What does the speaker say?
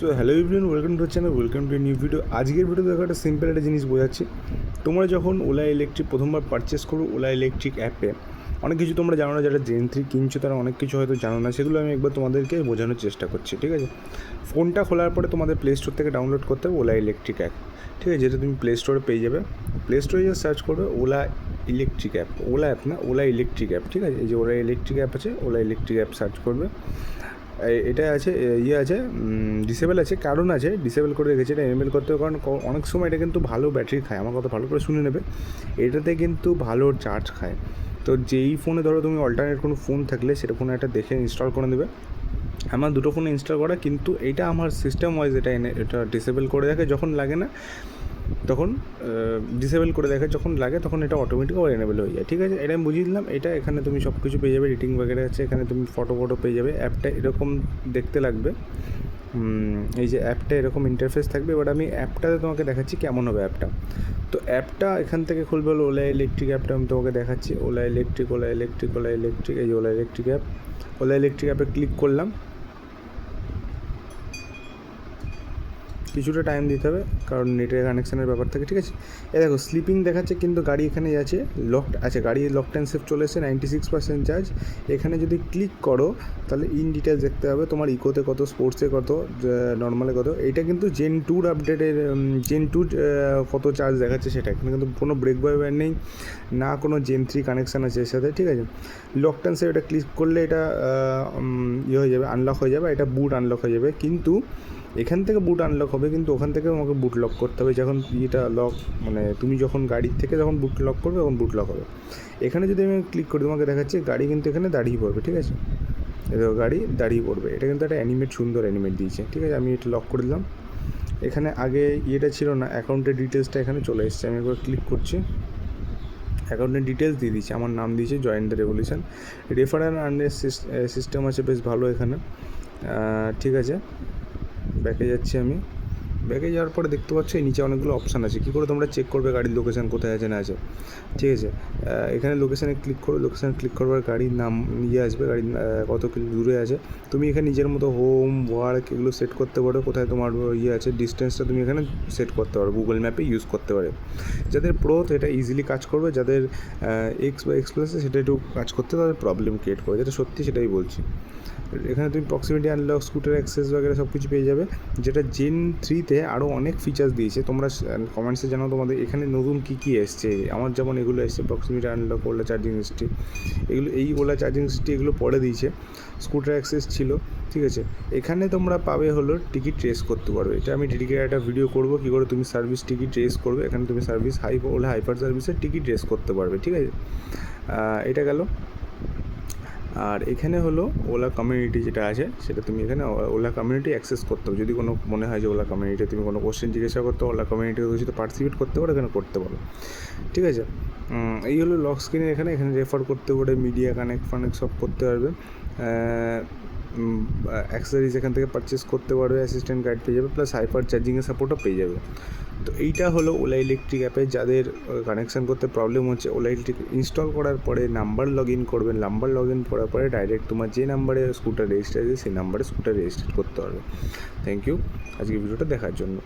So hello everyone welcome to channel welcome to new video আজকের video দেখো একটা simple একটা জিনিস বোঝাচ্ছি। তোমরা যখন ওলা ইলেকট্রিক প্রথমবার পারচেস করো ওলা ইলেকট্রিক অ্যাপে অনেক কিছু তোমরা জানো না, যারা জেন থ্রি কিনছো তারা অনেক কিছু হয়তো জানো না, সেগুলো আমি একবার তোমাদেরকে বোঝানোর চেষ্টা করছি, ঠিক আছে? ফোনটা খোলার পরে তোমাদের প্লে স্টোর থেকে ডাউনলোড করতে হবে ওলা ইলেকট্রিক অ্যাপ ঠিক আছে? যেটা তুমি প্লে স্টোরে পেয়ে যাবে। প্লে স্টোরে যে সার্চ করবে Ola electric app Ola app না ওলা ইলেকট্রিক অ্যাপ ঠিক আছে? এই যে ওলা ইলেকট্রিক অ্যাপ আছে ওলা ইলেকট্রিক অ্যাপ সার্চ করবে। এটা আছে ইয়ে আছে ডিসেবল আছে, কারণ আছে ডিসেবল করে রেখেছে, এটা এনেবল করতে কারণ অনেক সময় এটা কিন্তু ভালো ব্যাটারি খায়, আমার কথা ভালো করে শুনে নেবে। এটাতে কিন্তু ভালো চার্জ খায়। তো যেই ফোনে ধরো তুমি অল্টারনেট কোনো ফোন থাকলে, সেটা ফোনে একটা দেখে ইনস্টল করে নেবে। আমার দুটো ফোনে ইনস্টল করা, কিন্তু এটা আমার সিস্টেম ওয়াইজ এটা এনে, এটা ডিসেবল করে রাখে, যখন লাগে না তখন ডিসেবল করে দেখে যখন লাগে তখন এটা অটোমেটিক আবার এনেবল হয়ে যায়। ঠিক আছে? এটা আমি বুঝিয়ে দিলাম, এটা এখানে তুমি সব কিছু পেয়ে যাবে রেটিং বাগেরা আছে, এখানে তুমি ফটো ফটো পেয়ে যাবে অ্যাপটা এরকম দেখতে লাগবে। এই যে অ্যাপটা এরকম ইন্টারফেস থাকবে, এবার আমি অ্যাপটাতে তোমাকে দেখাচ্ছি কেমন হবে অ্যাপটা তো অ্যাপটা এখান থেকে খুলবে হলো ওলা ইলেকট্রিক অ্যাপটা আমি তোমাকে দেখাচ্ছি। Ola electric Ola electric Ola electric এই যে Ola electric app Ola electric অ্যাপে ক্লিক করলাম। কিছুটা টাইম দিতে হবে, কারণ নেটের কানেকশানের ব্যাপার থাকে, ঠিক আছে? এ দেখো স্লিপিং দেখাচ্ছে, কিন্তু গাড়ি এখানে আছে লকড আছে গাড়ি লক অ্যান্ড সেফ চলে এসেছে নাইনটি সিক্স পার্সেন্ট চার্জ এখানে যদি ক্লিক করো, তাহলে ইন ডিটেলস দেখতে হবে, তোমার ইকোতে কত স্পোর্টসে কত নর্মালে কত। এইটা কিন্তু জেন টুর আপডেটের জেন টুর কত চার্জ দেখাচ্ছে সেটা। এখানে কিন্তু কোনো ব্রেক বয় নেই, না কোনো জেন থ্রি কানেকশান আছে এর সাথে, ঠিক আছে? লক অ্যান্ড সেফ এটা ক্লিক করলে এটা ইয়ে হয়ে যাবে আনলক হয়ে যাবে, এটা বুট আনলক হয়ে যাবে। কিন্তু এখান থেকে বুট আনলক হবে, কিন্তু ওখান থেকে আমাকে বুট লক করতে হবে। যখন ইয়েটা লক মানে তুমি যখন গাড়ির থেকে যখন বুট লক করবে, তখন বুট লক হবে। এখানে যদি আমি ক্লিক করি, তোমাকে দেখাচ্ছি গাড়ি কিন্তু এখানে দাঁড়িয়ে পড়বে, ঠিক আছে? এই দেখো, গাড়ি দাঁড়িয়ে পড়বে। এটা কিন্তু একটা অ্যানিমেট সুন্দর অ্যানিমেট দিয়েছে, ঠিক আছে? আমি এটা লক করে দিলাম। এখানে আগে ইয়েটা ছিল না অ্যাকাউন্টের ডিটেলসটা এখানে চলে এসেছে। আমি একবার ক্লিক করছি। অ্যাকাউন্টের ডিটেলস দিয়ে দিচ্ছি আমার নাম দিয়েছে জয়েন্ট রেভলিউশন রেফারেল আর্নের সিস্টেম আছে, বেশ ভালো এখানে। ঠিক আছে? ব্যাকে যাচ্ছি আমি। ব্যাকে যাওয়ার পরে দেখতে পাচ্ছ এই নিচে অনেকগুলো অপশান আছে। কী করে তোমরা চেক করবে গাড়ির লোকেশান কোথায় আছে না আছে? ঠিক আছে? এখানে লোকেশানে ক্লিক করো লোকেশানে ক্লিক করবার গাড়ির নাম ইয়ে আসবে আহ, কত দূরে আছে। তুমি এখানে নিজের মতো হোম ওয়ার্ক এগুলো সেট করতে পারো কোথায় তোমার ইয়ে আছে ডিস্টেন্সটা তুমি এখানে সেট করতে পারো গুগল ম্যাপে ইউজ করতে পারো। যাদের প্রো তো এটা ইজিলি কাজ করবে যাদের এক্স বা এক্সপ্রেসে সেটা একটু কাজ করতে তাদের প্রবলেম ক্রিয়েট করে যেটা সত্যি সেটাই বলছি। এখানে তুমি প্রক্সিমিটি আনলক স্কুটার অ্যাক্সেস বগেরা সব কিছু পেয়ে যাবে। যেটা জেন থ্রিতে আরও অনেক ফিচার্স দিয়েছে। তোমরা কমেন্টসে জানাও তোমাদের এখানে নতুন কী কী এসছে। আমার যেমন এগুলো এসছে proximity unlock Ola charging history এগুলো, এই ওলা চার্জিং হিস্ট্রি এগুলো পরে দিয়েছে। স্কুটার অ্যাক্সেস ছিল, ঠিক আছে? এখানে তোমরা পাবে হলো টিকিট ট্রেস করতে পারবে। এটা আমি ডেডিকেট একটা ভিডিও করব, কী করে তুমি সার্ভিস টিকিট ট্রেস করবে। এখানে তুমি সার্ভিস হাই ওলা হাইপার সার্ভিসের টিকিট ট্রেস করতে পারবে, ঠিক আছে? এটা গেল। আর এখানে হলো ওলা কমিউনিটি যেটা আছে, সেটা তুমি এখানে ওলা কমিউনিটি অ্যাক্সেস করতে হবে। যদি কোনো মনে হয় যে ওলা কমিউনিটি তুমি কোনো কোশ্চেন জিজ্ঞাসা করতে, ওলা কমিউনিটি সেটা পার্টিসিপেট করতে পারো, এখানে করতে পারো। ঠিক আছে? এই হলো লক স্ক্রিনে এখানে এখানে রেফার করতে পারে মিডিয়া কানেক্ট ফানেক্ট সব করতে পারবে। অ্যাক্সেসরিজ এখান থেকে পারচেস করতে পারবে অ্যাসিস্ট্যান্ট গাইড পেয়ে যাবে প্লাস হাইপার চার্জিংয়ের সাপোর্টও পেয়ে যাবে। তো এইটা হলো ওলা ইলেকট্রিক অ্যাপে যাদের কানেকশান করতে প্রবলেম হচ্ছে ওলা ইলেকট্রিক ইনস্টল করার পরে নাম্বার লগ ইন করবেন নাম্বার লগ ইন করার পরে ডাইরেক্ট তোমার যে নাম্বারে স্কুটার রেজিস্টার আছে, সেই নাম্বারে স্কুটার রেজিস্টার করতে পারবে। থ্যাংক ইউ আজকে ভিডিওটা দেখার জন্য।